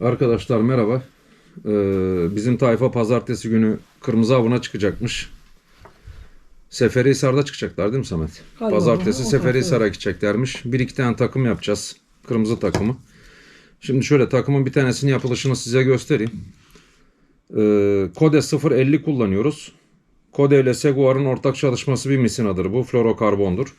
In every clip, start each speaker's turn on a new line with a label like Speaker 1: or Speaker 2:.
Speaker 1: Arkadaşlar merhaba. Ee, bizim tayfa pazartesi günü kırmızı avına çıkacakmış. Seferihisar'da çıkacaklar değil mi Samet?
Speaker 2: Galiba,
Speaker 1: Pazartesi Seferihisar'a gideceklermiş. Bir iki tane takım yapacağız. Kırmızı takımı. Şimdi şöyle takımın bir tanesinin yapılışını size göstereyim. Ee, Kode 050 kullanıyoruz. Kode ile Seguar'ın ortak çalışması bir misinadır bu. Florokarbondur.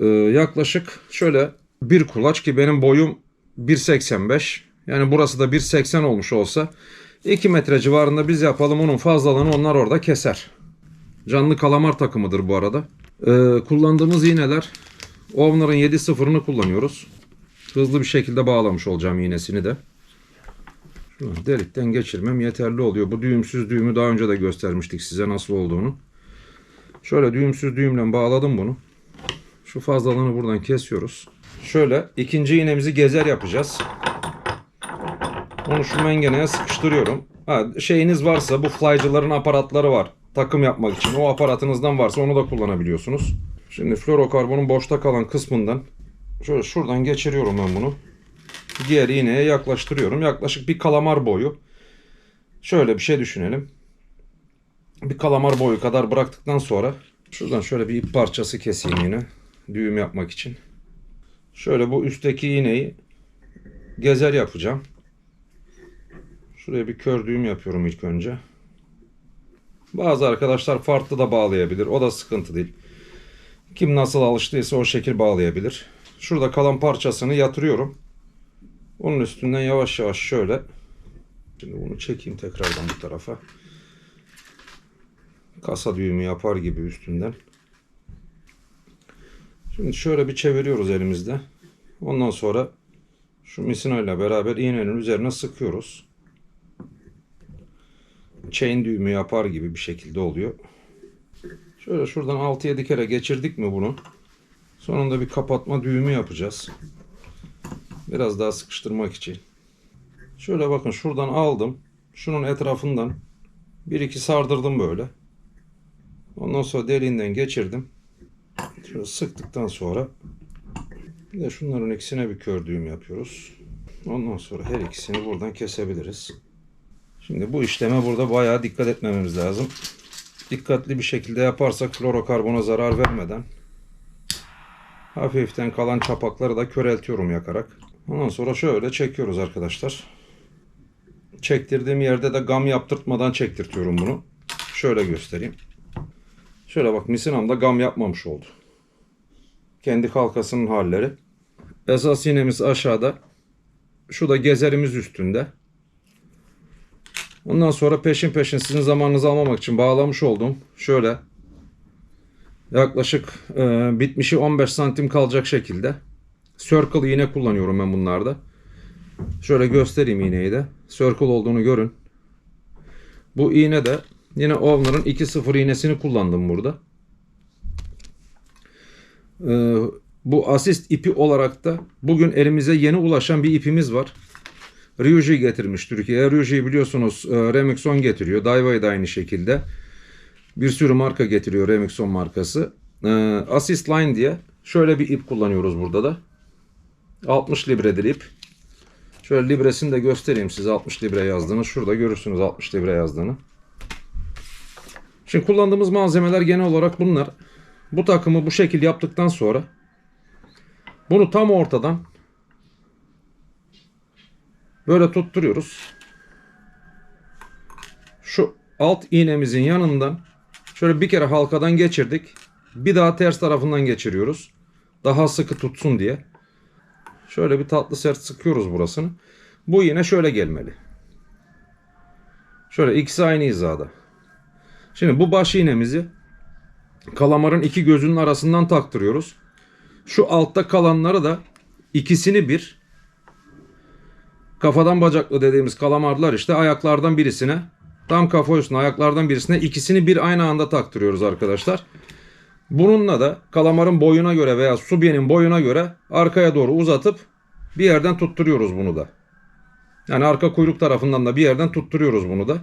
Speaker 1: Ee, yaklaşık şöyle bir kulaç ki benim boyum 1.85. Yani burası da 1.80 olmuş olsa 2 metre civarında biz yapalım onun fazlalığını onlar orada keser. Canlı kalamar takımıdır bu arada. Ee, kullandığımız iğneler Ovner'ın 7.0'ını kullanıyoruz. Hızlı bir şekilde bağlamış olacağım iğnesini de. Delikten geçirmem yeterli oluyor. Bu düğümsüz düğümü daha önce de göstermiştik size nasıl olduğunu. Şöyle düğümsüz düğümle bağladım bunu. Şu fazlalığını buradan kesiyoruz. Şöyle ikinci iğnemizi gezer yapacağız. Onu şu mengeneye sıkıştırıyorum. Ha, şeyiniz varsa bu flycıların aparatları var. Takım yapmak için. O aparatınızdan varsa onu da kullanabiliyorsunuz. Şimdi florokarbonun boşta kalan kısmından şöyle şuradan geçiriyorum ben bunu. Diğer iğneye yaklaştırıyorum. Yaklaşık bir kalamar boyu. Şöyle bir şey düşünelim. Bir kalamar boyu kadar bıraktıktan sonra şuradan şöyle bir ip parçası keseyim yine. Düğüm yapmak için. Şöyle bu üstteki iğneyi gezer yapacağım. Şuraya bir kör düğüm yapıyorum ilk önce. Bazı arkadaşlar farklı da bağlayabilir. O da sıkıntı değil. Kim nasıl alıştıysa o şekil bağlayabilir. Şurada kalan parçasını yatırıyorum. Onun üstünden yavaş yavaş şöyle. Şimdi bunu çekeyim tekrardan bu tarafa. Kasa düğümü yapar gibi üstünden. Şimdi şöyle bir çeviriyoruz elimizde. Ondan sonra şu misina beraber iğnenin üzerine sıkıyoruz. Chain düğümü yapar gibi bir şekilde oluyor. Şöyle şuradan 6-7 kere geçirdik mi bunu? Sonunda bir kapatma düğümü yapacağız. Biraz daha sıkıştırmak için. Şöyle bakın şuradan aldım. Şunun etrafından bir iki sardırdım böyle. Ondan sonra deliğinden geçirdim. Şöyle sıktıktan sonra bir de şunların ikisine bir kör düğüm yapıyoruz. Ondan sonra her ikisini buradan kesebiliriz. Şimdi bu işleme burada bayağı dikkat etmemiz lazım. Dikkatli bir şekilde yaparsak florokarbona zarar vermeden hafiften kalan çapakları da köreltiyorum yakarak. Ondan sonra şöyle çekiyoruz arkadaşlar. Çektirdiğim yerde de gam yaptırtmadan çektirtiyorum bunu. Şöyle göstereyim. Şöyle bak misinamda gam yapmamış oldu. Kendi halkasının halleri. Esas iğnemiz aşağıda. Şu da gezerimiz üstünde. Ondan sonra peşin peşin sizin zamanınızı almamak için bağlamış oldum. Şöyle yaklaşık e, bitmişi 15 santim kalacak şekilde circle iğne kullanıyorum ben bunlarda. Şöyle göstereyim iğneyi de. Circle olduğunu görün. Bu iğne de yine Ovner'ın 2.0 iğnesini kullandım burada. Ee, bu asist ipi olarak da bugün elimize yeni ulaşan bir ipimiz var. Ryuji getirmiş Türkiye'ye. Ryuji'yi biliyorsunuz e, Remixon getiriyor. Daiwa'yı da aynı şekilde. Bir sürü marka getiriyor Remixon markası. Ee, Assist Line diye şöyle bir ip kullanıyoruz burada da. 60 libredir ip. Şöyle libresini de göstereyim size 60 libre yazdığını. Şurada görürsünüz 60 libre yazdığını. Şimdi kullandığımız malzemeler genel olarak bunlar. Bu takımı bu şekil yaptıktan sonra bunu tam ortadan böyle tutturuyoruz. Şu alt iğnemizin yanından şöyle bir kere halkadan geçirdik. Bir daha ters tarafından geçiriyoruz. Daha sıkı tutsun diye. Şöyle bir tatlı sert sıkıyoruz burasını. Bu yine şöyle gelmeli. Şöyle ikisi aynı hizada. Şimdi bu baş iğnemizi kalamarın iki gözünün arasından taktırıyoruz. Şu altta kalanları da ikisini bir kafadan bacaklı dediğimiz kalamarlar işte ayaklardan birisine tam kafa üstüne ayaklardan birisine ikisini bir aynı anda taktırıyoruz arkadaşlar. Bununla da kalamarın boyuna göre veya subyenin boyuna göre arkaya doğru uzatıp bir yerden tutturuyoruz bunu da. Yani arka kuyruk tarafından da bir yerden tutturuyoruz bunu da.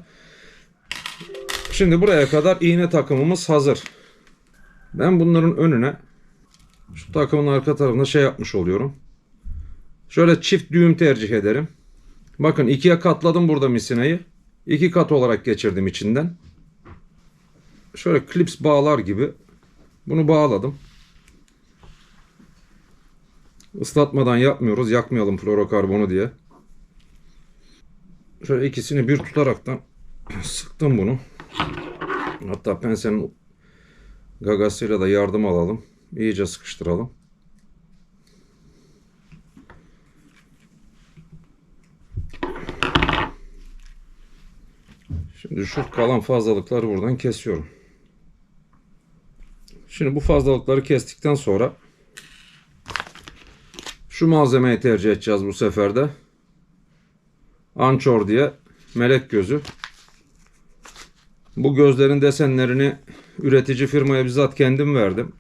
Speaker 1: Şimdi buraya kadar iğne takımımız hazır. Ben bunların önüne şu takımın arka tarafına şey yapmış oluyorum. Şöyle çift düğüm tercih ederim. Bakın ikiye katladım burada misinayı. İki kat olarak geçirdim içinden. Şöyle klips bağlar gibi bunu bağladım. Islatmadan yapmıyoruz. Yakmayalım florokarbonu diye. Şöyle ikisini bir tutaraktan sıktım bunu. Hatta pensenin gagasıyla da yardım alalım. İyice sıkıştıralım. Şu kalan fazlalıkları buradan kesiyorum. Şimdi bu fazlalıkları kestikten sonra şu malzemeyi tercih edeceğiz bu sefer de. Ançor diye melek gözü. Bu gözlerin desenlerini üretici firmaya bizzat kendim verdim.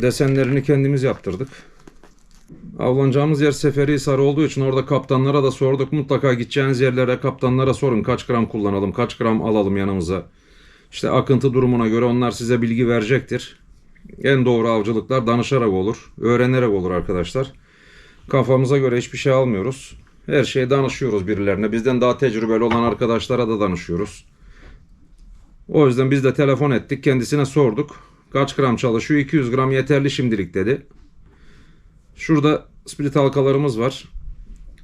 Speaker 1: Desenlerini kendimiz yaptırdık. Avlanacağımız yer Seferihisar olduğu için orada kaptanlara da sorduk. Mutlaka gideceğiniz yerlere kaptanlara sorun. Kaç gram kullanalım, kaç gram alalım yanımıza. İşte akıntı durumuna göre onlar size bilgi verecektir. En doğru avcılıklar danışarak olur, öğrenerek olur arkadaşlar. Kafamıza göre hiçbir şey almıyoruz. Her şeyi danışıyoruz birilerine. Bizden daha tecrübeli olan arkadaşlara da danışıyoruz. O yüzden biz de telefon ettik. Kendisine sorduk. Kaç gram çalışıyor? 200 gram yeterli şimdilik dedi. Şurada split halkalarımız var.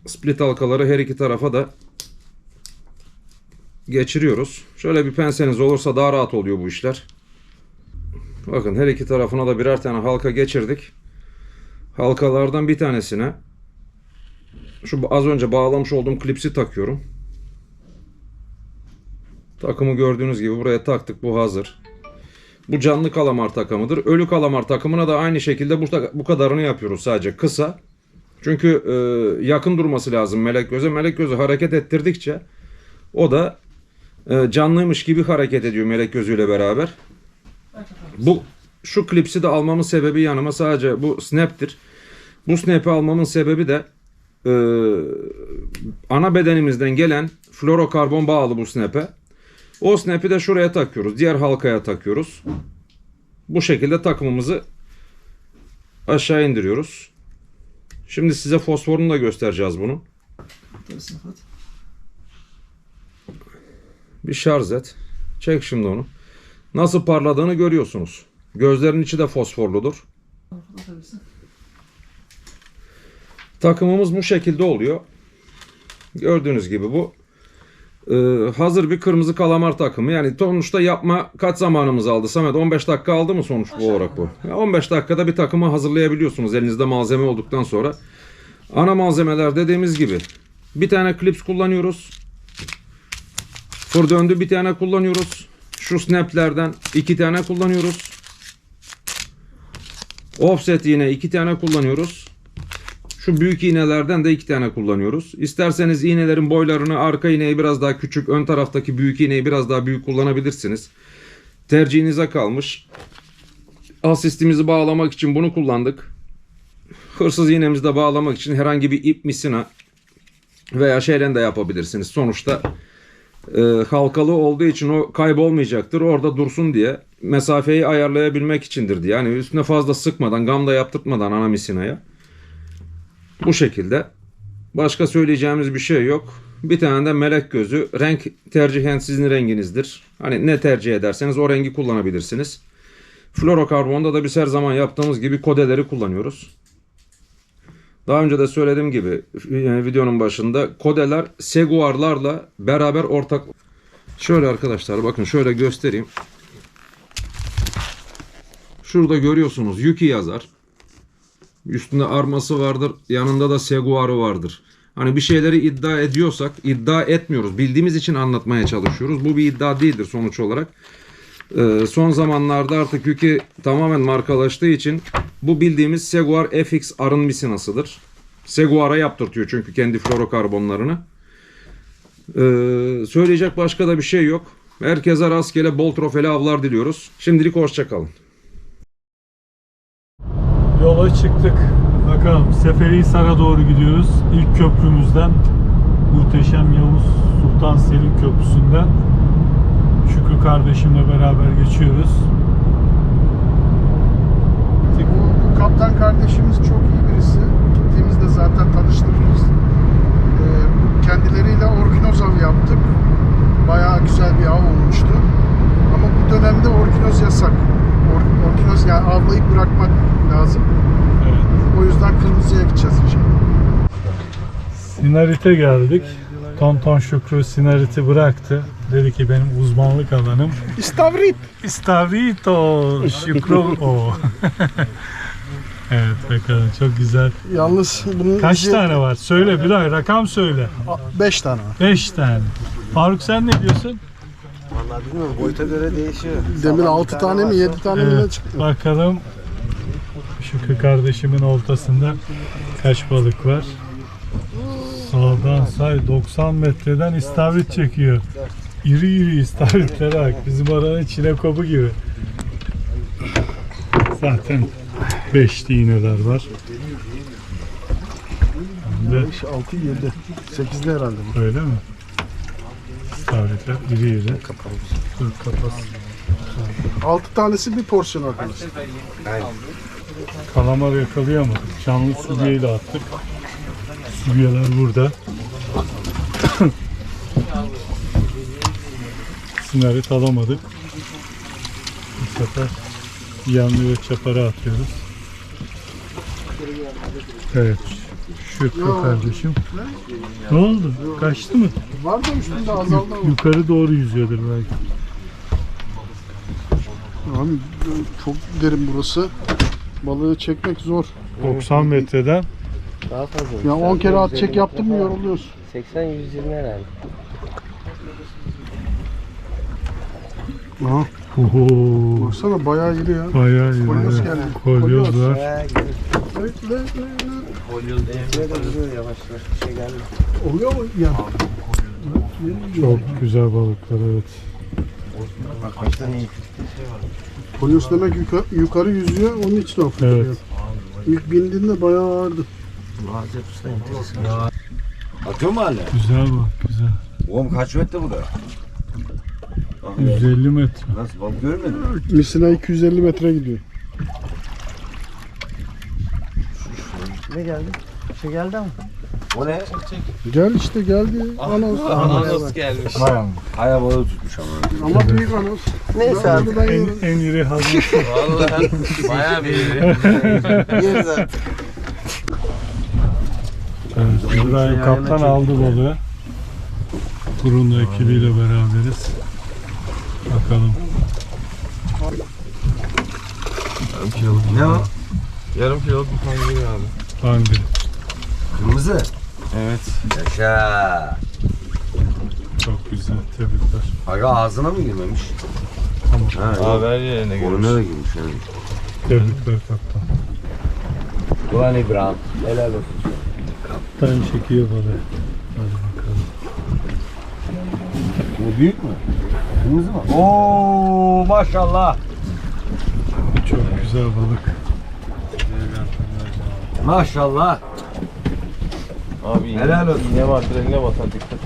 Speaker 1: Split halkaları her iki tarafa da geçiriyoruz. Şöyle bir penseniz olursa daha rahat oluyor bu işler. Bakın her iki tarafına da birer tane halka geçirdik. Halkalardan bir tanesine şu az önce bağlamış olduğum klipsi takıyorum. Takımı gördüğünüz gibi buraya taktık. Bu hazır. Bu canlı kalamar takımıdır. Ölü kalamar takımına da aynı şekilde bu, bu kadarını yapıyoruz sadece kısa. Çünkü e, yakın durması lazım melek göze. Melek gözü hareket ettirdikçe o da e, canlıymış gibi hareket ediyor melek gözüyle beraber. Bu şu klipsi de almamın sebebi yanıma sadece bu snap'tir. Bu snap'i almamın sebebi de e, ana bedenimizden gelen florokarbon bağlı bu snap'e. O snap'i de şuraya takıyoruz. Diğer halkaya takıyoruz. Bu şekilde takımımızı aşağı indiriyoruz. Şimdi size fosforunu da göstereceğiz bunu.
Speaker 2: Tabii Rıfat.
Speaker 1: Bir şarj et. Çek şimdi onu. Nasıl parladığını görüyorsunuz. Gözlerin içi de fosforludur. Takımımız bu şekilde oluyor. Gördüğünüz gibi bu e, hazır bir kırmızı kalamar takımı. Yani sonuçta yapma kaç zamanımız aldı Samet? 15 dakika aldı mı sonuç bu olarak bu? Ya 15 dakikada bir takımı hazırlayabiliyorsunuz elinizde malzeme olduktan sonra. Ana malzemeler dediğimiz gibi bir tane klips kullanıyoruz. Fır döndü bir tane kullanıyoruz. Şu snaplerden iki tane kullanıyoruz. Offset yine iki tane kullanıyoruz. Şu büyük iğnelerden de iki tane kullanıyoruz. İsterseniz iğnelerin boylarını arka iğneyi biraz daha küçük, ön taraftaki büyük iğneyi biraz daha büyük kullanabilirsiniz. Tercihinize kalmış. Asistimizi bağlamak için bunu kullandık. Hırsız iğnemizi de bağlamak için herhangi bir ip misina veya şeyle de yapabilirsiniz. Sonuçta e, halkalı olduğu için o kaybolmayacaktır. Orada dursun diye mesafeyi ayarlayabilmek içindir diye. Yani üstüne fazla sıkmadan, gam da yaptırtmadan ana misinaya. Bu şekilde. Başka söyleyeceğimiz bir şey yok. Bir tane de melek gözü. Renk tercihen sizin renginizdir. Hani ne tercih ederseniz o rengi kullanabilirsiniz. Florokarbonda da biz her zaman yaptığımız gibi kodeleri kullanıyoruz. Daha önce de söylediğim gibi e, videonun başında kodeler seguarlarla beraber ortak. Şöyle arkadaşlar bakın şöyle göstereyim. Şurada görüyorsunuz Yuki yazar. Üstünde arması vardır. Yanında da seguarı vardır. Hani bir şeyleri iddia ediyorsak iddia etmiyoruz. Bildiğimiz için anlatmaya çalışıyoruz. Bu bir iddia değildir sonuç olarak. Ee, son zamanlarda artık Yuki tamamen markalaştığı için bu bildiğimiz Seguar FX arın misinasıdır. Seguar'a yaptırtıyor çünkü kendi florokarbonlarını. Ee, söyleyecek başka da bir şey yok. Herkese rastgele bol trofeli avlar diliyoruz. Şimdilik hoşçakalın.
Speaker 3: Yola çıktık. Bakalım Seferihisar'a doğru gidiyoruz. İlk köprümüzden muhteşem Yavuz Sultan Selim Köprüsü'nden Şükrü kardeşimle beraber geçiyoruz.
Speaker 2: Bu, bu kaptan kardeşimiz çok iyi
Speaker 4: birisi. Gittiğimizde zaten tanıştırırız. Ee, kendileriyle orkinoz avı yaptık. Bayağı güzel bir av olmuştu. Ama bu dönemde orkinoz yasak tek bırakmak lazım.
Speaker 3: Evet.
Speaker 4: O yüzden kırmızıya gideceğiz inşallah.
Speaker 3: Sinarit'e geldik. Tonton Şükrü Sinarit'i bıraktı. Dedi ki benim uzmanlık alanım
Speaker 4: İstavrit.
Speaker 3: Istavrito Şükrü o. evet bakalım çok güzel.
Speaker 4: Yalnız bunun
Speaker 3: Kaç
Speaker 4: izi-
Speaker 3: tane var? Söyle bir ay rakam söyle.
Speaker 4: A- Beş tane var.
Speaker 3: 5 tane. Faruk sen ne diyorsun?
Speaker 5: Vallahi bilmiyorum boyuta göre değişiyor.
Speaker 4: Demin
Speaker 5: Sağlam bir
Speaker 4: altı tane mi
Speaker 5: varsa-
Speaker 4: yedi tane mi ne
Speaker 3: Evet,
Speaker 4: çıktı?
Speaker 3: bakalım Şükrü kardeşimin oltasında kaç balık var? Sağdan say 90 metreden istavrit çekiyor. İri iri istavritlere bak. Bizim oranın çinekobu gibi. Zaten 5 iğneler var. Hem de
Speaker 4: 5, 6, 7. 8'de herhalde bu.
Speaker 3: öyle mi? İstavritler iri iri. Dur kapat.
Speaker 4: 6 tanesi bir porsiyon arkadaşlar.
Speaker 3: Kalamar yakalayamadık. Canlı sübyeyle attık. Sübyeler burada. Sinarit alamadık. Bu sefer yanlı ve çapara atıyoruz. Evet.
Speaker 4: Ya.
Speaker 3: kardeşim. Ne oldu? Kaçtı mı?
Speaker 4: Var da üstünde azaldı ama.
Speaker 3: Yukarı doğru yüzüyordur belki.
Speaker 4: Abi çok derin burası. Balığı çekmek zor.
Speaker 3: 90 metreden
Speaker 5: Daha fazla.
Speaker 4: Ya 10 kere at çek yaptın mı yoruluyorsun.
Speaker 5: 80-120 herhalde.
Speaker 4: Aha.
Speaker 3: Oho,
Speaker 4: Baksana bayağı iri ya.
Speaker 3: bayağı iyi.
Speaker 4: Kolyoz geldi.
Speaker 3: Kolyoz var.
Speaker 4: Evet, le- le- le.
Speaker 5: Şuraya da vuruyor yavaş yavaş bir şey geldi.
Speaker 4: Oluyor mu ya?
Speaker 3: Çok güzel balıklar evet.
Speaker 5: Bak baştan iyi.
Speaker 4: Polyos demek yukarı, yukarı yüzüyor onun için o fırlıyor.
Speaker 3: Evet.
Speaker 4: İlk bindiğinde bayağı ağırdı.
Speaker 5: Mazeret usta enteresan.
Speaker 6: Atıyor mu hala?
Speaker 3: Güzel bak güzel.
Speaker 6: Oğlum kaç metre bu da? Bak,
Speaker 3: 150 metre.
Speaker 6: Nasıl balık görmedin mi?
Speaker 4: Misina 250 metre gidiyor.
Speaker 5: Ne geldi? Bir şey geldi ama.
Speaker 6: O ne?
Speaker 4: Gel işte geldi. Anos.
Speaker 5: Ananas gelmiş.
Speaker 6: Kaya balığı tutmuş ama.
Speaker 4: Ama büyük anos.
Speaker 5: Neyse
Speaker 4: ben
Speaker 3: En, en iri hazır.
Speaker 5: Vallahi bayağı bir Yeriz artık.
Speaker 3: Evet, İbrahim Kaptan aldı balığı. Kurunlu ekibiyle beraberiz. Bakalım.
Speaker 6: Ne o?
Speaker 7: Yarım kiloluk bir pangur abi.
Speaker 3: Hangi?
Speaker 6: Kırmızı.
Speaker 7: Evet.
Speaker 6: Yaşa.
Speaker 3: Çok güzel. Tebrikler.
Speaker 6: Aga ağzına mı girmemiş?
Speaker 3: Tamam.
Speaker 6: Ha,
Speaker 7: Abi her yerine
Speaker 6: Burnuna
Speaker 7: girmiş.
Speaker 6: da girmiş yani.
Speaker 3: Tebrikler kaptan.
Speaker 6: Ulan İbrahim. Helal olsun.
Speaker 3: Kaptan çekiyor balığı. Hadi bakalım.
Speaker 6: Bu büyük mü? Kırmızı mı? Oo maşallah.
Speaker 3: Çok güzel balık.
Speaker 6: Maşallah.
Speaker 7: Abi
Speaker 6: Helal olsun.
Speaker 7: iğne var direğine basar dikkat.